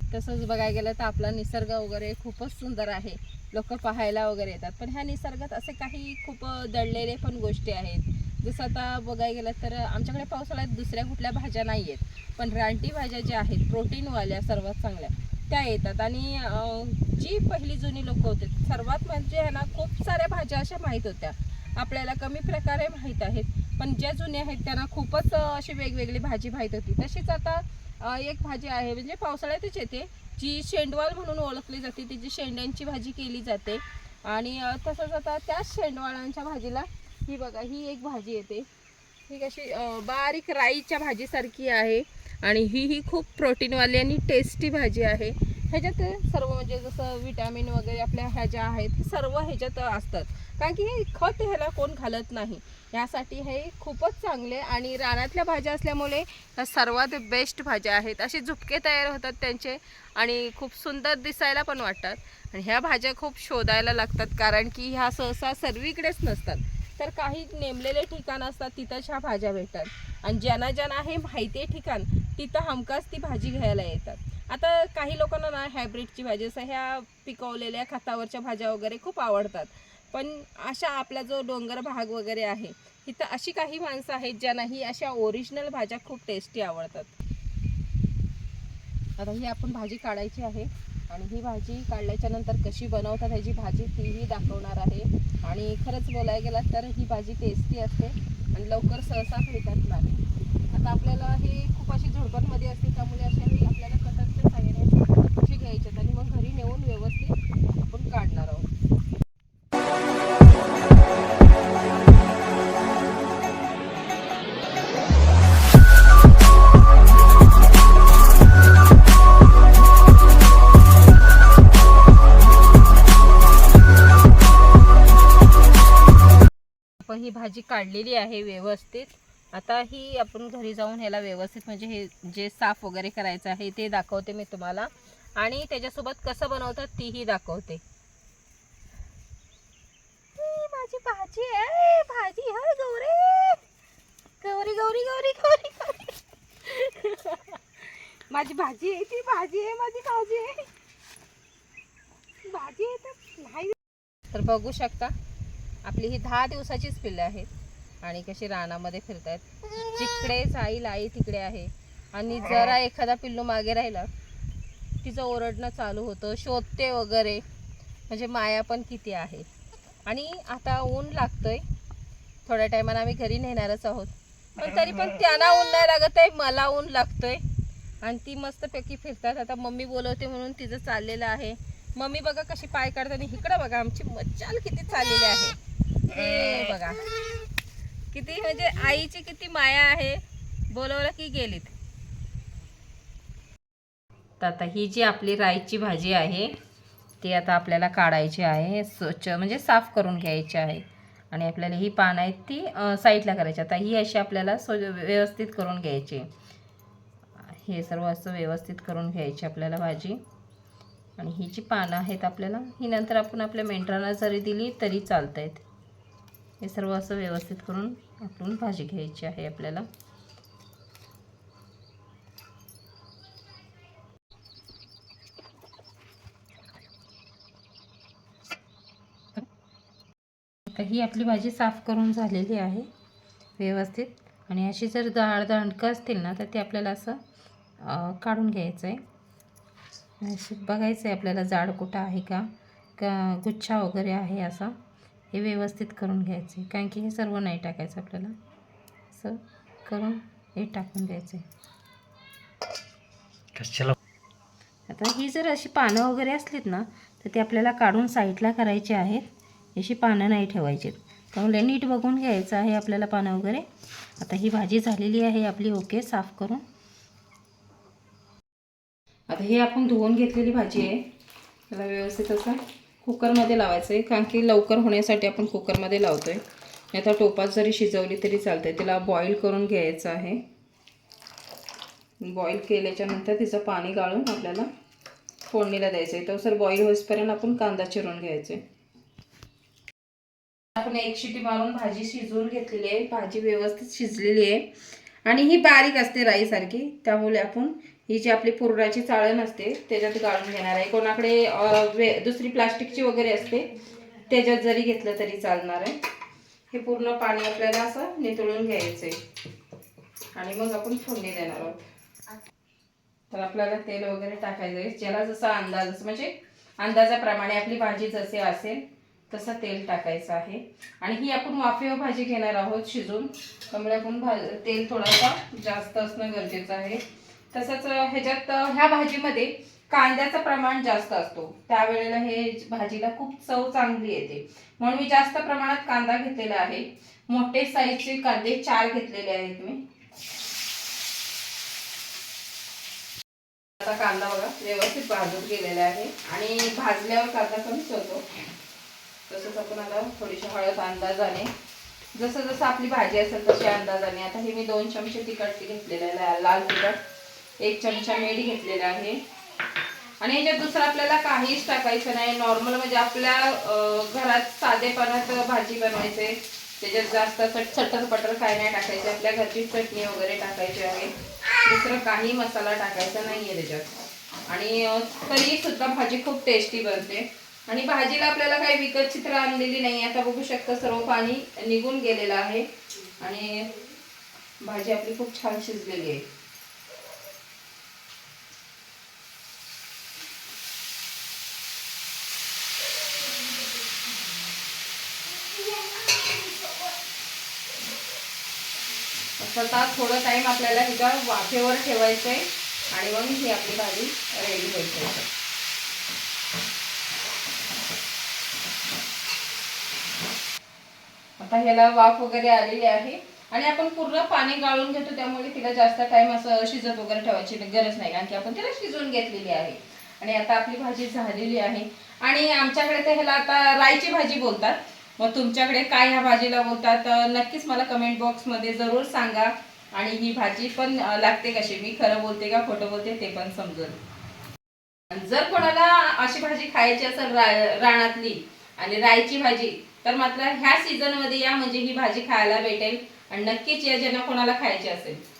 तसंच बघायला गेलं तर आपला निसर्ग वगैरे खूपच सुंदर आहे. लोक पाहायला वगैरे येतात. पण ह्या निसर्गात असे काही खूप दडलेले पण गोष्टी आहेत. जसं आता बघायला गेलं तर आमच्याकडे पावसाळ्यात दुसऱ्या कुठल्या भाज्या नाही आहेत. पण रानटी भाज्या ज्या आहेत प्रोटीनवाल्या सर्वात चांगल्या त्या येतात. आणि जी पहिली जुनी लोक होते सर्वात म्हणजे ह्यांना ना खूप साऱ्या भाज्या अशा माहीत होत्या. आपल्याला कमी प्रकारे माहीत आहेत. पण ज्या जुन्या आहेत त्यांना खूपच अशी वेगवेगळी भाजी माहीत होती. तशीच आता एक भाजी आहे म्हणजे पावसाळ्यातच येते. जी शेंडवाल म्हणून ओळखली जाते तिची शेंड्यांची भाजी केली जाते. आणि तसंच आता त्याच शेंडवाळांच्या भाजीला ही बघा ही एक भाजी येते. ही कशी बारीक राईच्या भाजीसारखी आहे. आणि ही ही खूप प्रोटीनवाली आणि टेस्टी भाजी आहे. ह्याच्यात सर्व म्हणजे जसं विटॅमिन वगैरे आपल्या ह्या ज्या आहेत हे सर्व ह्याच्यात असतात. कारण की हे खत ह्याला कोण घालत नाही. यासाठी हे खूपच चांगले आणि रानातल्या भाज्या असल्यामुळे ह्या सर्वात बेस्ट भाज्या आहेत. असे झुपके तयार होतात त्यांचे आणि खूप सुंदर दिसायला पण वाटतात. आणि ह्या भाज्या खूप शोधायला लागतात कारण की ह्या सहसा सर्वीकडेच नसतात. तर काही नेमलेले ठिकाण असतात तिथंच ह्या भाज्या भेटतात. आणि ज्यांना ज्यांना हे माहिती आहे ठिकाण तिथं हमखास ती भाजी घ्यायला येतात. आता काही लोकांना ना हायब्रिडची भाजी असं ह्या पिकवलेल्या खतावरच्या भाज्या वगैरे खूप आवडतात. पण अशा आपला जो डोंगर भाग वगैरे आहे इथं अशी काही माणसं आहेत ज्यांना ही अशा ओरिजिनल भाज्या खूप टेस्टी आवडतात. आता ही आपण भाजी काढायची आहे आणि ही भाजी काढल्याच्या नंतर कशी बनवतात ह्याची भाजी तीही दाखवणार आहे. आणि खरंच बोलायला गेलात तर ही भाजी टेस्टी असते आणि लवकर सहसा भेटत नाही. आता आपल्याला हे खूप अशी झुडपणमध्ये असते त्यामुळे अशा वेळी आपल्याला कटरच्या साह्याने अशी घ्यायच्यात आणि मग घरी नेऊन व्यवस्थित आपण काढणार आहोत. ही भाजी काढलेली आहे व्यवस्थित. आता ही आपण घरी जाऊन ह्याला व्यवस्थित म्हणजे हे जे साफ वगैरे करायचं आहे ते दाखवते मी तुम्हाला. आणि त्याच्यासोबत कसं बनवतात तीही दाखवते. माझी भाजी आहे. भाजी आहे गौरी. गौरी गौरी गौरी गौरी गौरी. माझी भाजी आहे ती भाजी आहे माझी भाजी आहे. भाजी आहे तर नाही. तर बघू शकता आपली ही दहा दिवसाचीच पिल्लं आहेत आणि कशी रानामध्ये फिरतायत. जिकडे जाईल आई तिकडे आहे. आणि जरा एखादा पिल्लू मागे राहिला तिचं ओरडणं चालू होतं. शोधते वगैरे. म्हणजे माया पण किती आहे. आणि आता ऊन लागतंय. थोड्या टायमानं आम्ही घरी नेणारच आहोत. पण तरी पण त्यांना ऊन नाही लागत आहे. मला ऊन लागतंय. आणि ती मस्तपैकी फिरतात. आता मम्मी बोलवते म्हणून तिचं चाललेलं आहे. मम्मी बघा कशी पाय काढताना इकडं बघा आमची मज्जाल किती चाललेली आहे. हे बघा. किती म्हणजे आईची किती माया आहे. बोलवलं की गेलीत. तर आता ही जी आपली राईची भाजी आहे ती आता आपल्याला काढायची आहे. स्वच्छ म्हणजे साफ करून घ्यायची आहे. आणि आपल्याला ही पानं आहेत ती साईडला करायची. आता ही अशी आपल्याला स्व व्यवस्थित करून घ्यायची. हे सर्व असं व्यवस्थित करून घ्यायची आपल्याला भाजी. आणि ही जी पानं आहेत आपल्याला ही नंतर आपण आपल्या मेंढरांना जरी दिली तरी चालत आहेत हे सर्व असं व्यवस्थित करून आपण भाजी घ्यायची आहे आपल्याला. आता ही आपली भाजी साफ करून झालेली आहे व्यवस्थित. आणि अशी जर दाळ दांडकं असतील ना तर ते आपल्याला असं काढून घ्यायचं आहे अशी बघायचं आहे आपल्याला जाड कुठं आहे का का गुच्छा वगैरे आहे असा. हे व्यवस्थित करून घ्यायचं आहे कारण की हे सर्व नाही टाकायचं आपल्याला. असं करून हे टाकून द्यायचं आहे कशाला? आता ही जर अशी पानं वगैरे असलीत ना तर ती आपल्याला काढून साईडला करायची आहेत. अशी पानं नाही ठेवायची त्यामुळे नीट बघून घ्यायचं आहे आपल्याला पानं वगैरे. आता ही भाजी झालेली आहे आपली ओके साफ करून. आता ही आपण धुवून घेतलेली भाजी आहे. त्याला व्यवस्थित असं कुकरमध्ये लावायचं आहे कारण की लवकर होण्यासाठी आपण कुकरमध्ये लावतो आहे नाही आता टोपात जरी शिजवली तरी चालते तिला बॉईल करून घ्यायचं आहे. बॉईल केल्याच्यानंतर तिचं पाणी गाळून आपल्याला फोडणीला द्यायचं आहे तर सर बॉईल होईपर्यंत आपण कांदा चिरून घ्यायचे आपण एक शिटी मारून भाजी शिजवून घेतलेली आहे. भाजी व्यवस्थित शिजलेली आहे. आणि ही बारीक असते राईसारखी. त्यामुळे आपण ही जी आपली पुरणाची चाळण असते त्याच्यात गाळून घेणार आहे. कोणाकडे वे- दुसरी प्लास्टिकची वगैरे असते त्याच्यात जरी घेतलं तरी चालणार आहे. हे पूर्ण पाणी आपल्याला असं नितळून घ्यायचं आहे आणि मग आपण फोडणी देणार आहोत. तर आपल्याला तेल वगैरे टाकायचं आहे. ज्याला जसा अंदाज म्हणजे अंदाजाप्रमाणे आपली भाजी जसे असेल तसं तेल टाकायचं आहे. आणि ही आपण वाफेव भाजी घेणार आहोत शिजून. त्यामुळे आपण भा तेल थोडासा जास्त असणं गरजेचं आहे. तसंच ह्याच्यात ह्या भाजीमध्ये कांद्याचं प्रमाण जास्त असतो. त्यावेळेला हे भाजीला खूप चव चांगली येते. म्हणून मी जास्त प्रमाणात कांदा घेतलेला आहे. मोठे साईजचे कांदे चार घेतलेले आहेत मी. आता कांदा बघा व्यवस्थित भाजून गेलेला आहे. आणि भाजल्यावर कांदा कमीच होतो तसंच आपण आता थोडीशी हळद अंदाजाने जसं जसं आपली भाजी असेल तशी अंदाजाने. आता हे मी दोन चमचे तिखट घेतलेलं आहे लाल तिखट. एक चमचा मीठ घेतलेला आहे. आणि याच्यात दुसरं आपल्याला काहीच टाकायचं नाही. नॉर्मल म्हणजे आपल्या घरात साधेपणात भाजी बनवायचे. त्याच्यात जास्त चट चटर पटर काय नाही टाकायचे. आपल्या घरची चटणी वगैरे टाकायची आहे. दुसरं काही मसाला टाकायचा नाही आहे त्याच्यात. आणि तरी सुद्धा भाजी खूप टेस्टी बनते. आणि भाजीला आपल्याला काही विकत चित्र आणलेली नाही आता बघू शकता सर्व पाणी निघून गेलेलं आहे. आणि भाजी आपली खूप छान शिजलेली आहे. स्वतः थोडं टाइम आपल्याला ह्याच्या वाफेवर ठेवायचं आहे आणि मग ही आपली भाजी रेडी व्हायची आता ह्याला वाफ वगैरे आलेली आहे. आणि आपण पूर्ण पाणी गाळून घेतो त्यामुळे तिला जास्त टाइम असं शिजत वगैरे ठेवायची गरज नाही कारण की आपण तिला शिजवून घेतलेली आहे. आणि आता आपली भाजी झालेली आहे. आणि आमच्याकडे तर ह्याला आता राईची भाजी बोलतात. मग तुमच्याकडे काय ह्या भाजीला बोलतात? नक्कीच मला कमेंट बॉक्समध्ये जरूर सांगा. आणि ही भाजी पण लागते कशी? मी खरं बोलते का खोटं बोलते ते पण समजेल जर कोणाला अशी भाजी खायची असेल रा- रानातली आणि राईची भाजी तर मात्र ह्या सीझनमध्ये या म्हणजे ही भाजी खायला भेटेल. आणि नक्कीच या ज्यांना कोणाला खायची असेल.